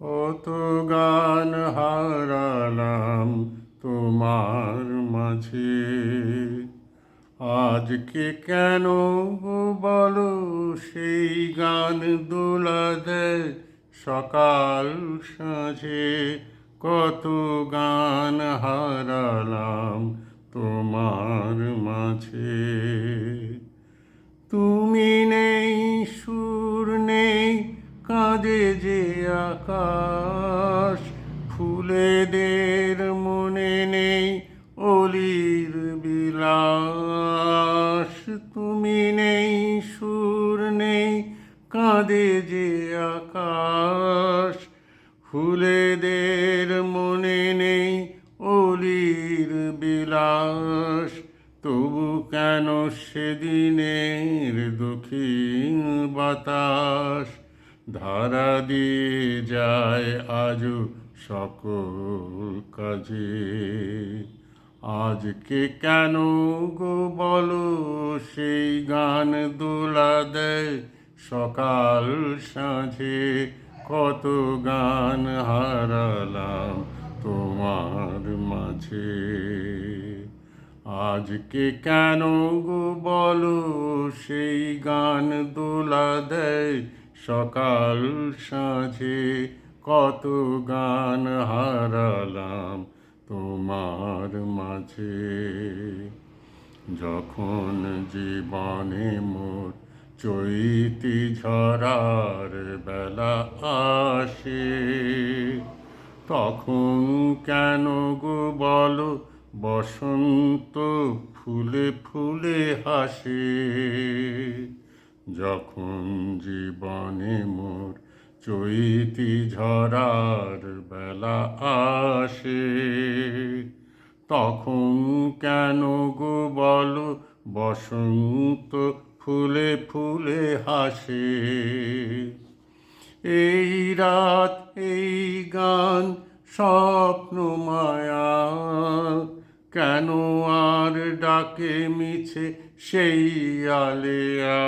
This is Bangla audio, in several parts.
কত গান হারালাম তোমার মাঝে। আজকে কেন বলো সেই গান দোলা দেয় সকাল সাঁঝে? কত গান হারালাম তোমার মাঝে। তুমি নেই, সুর নেই, কাঁদে যে আকাশ। তুমি নেই, সুর নেই, কাঁদে যে আকাশ। ফুলেদের মনে নেই অলির বিলাস। তবু কেন সেদিনের দক্ষিণ বাতাস? ধারা দিয়ে যায় আজও সকল কাজে। আজকে কেন গো বলো? সেই গান দোলা দেয়। সকাল সাঁঝে কত গান হারালাম তোমার মাঝে। আজকে কেন গো বলো? সেই গান দোলা দেয়। সকাল সাঁঝে কত গান হারালাম তোমার মাঝে যখন জীবনে মোর চৈতি ঝরার বেলা আসে, তখন কেন গো বলো, বসন্ত ফুলে ফুলে হাসে। যখন জীবনে মোর চৈতি ঝরার বেলা আসে, তখন কেন গো বল, বসন্ত ফুলে ফুলে হাসে। এই রাত, এই গান, স্বপ্ন মায়া, কেন আর ডাকে মিছে সেই আলেয়া?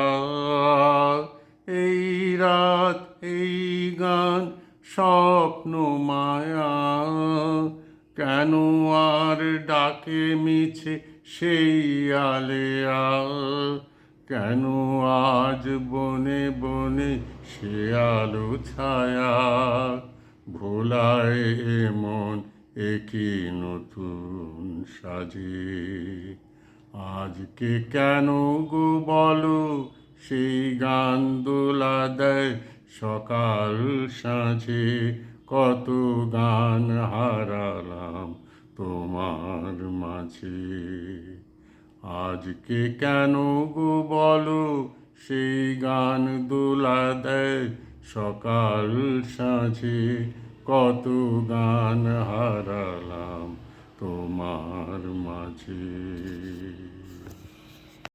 স্বপ্ন মায়া। কেন আর ডাকে মিছে সেই আলেয়া? কেন আজ বনে বনে সে আলো ছায়া? ভোলায় এমন একই নতুন সাজে। আজকে কেন গো বলো, সেই গান দোলা দেয় সকাল সাঁঝে কত গান হারালাম তোমার মাঝে। আজকে কেন গো বলো, সেই গান দোলা দেয়। সকাল সাঁঝে কত গান হারালাম তোমার মাঝে।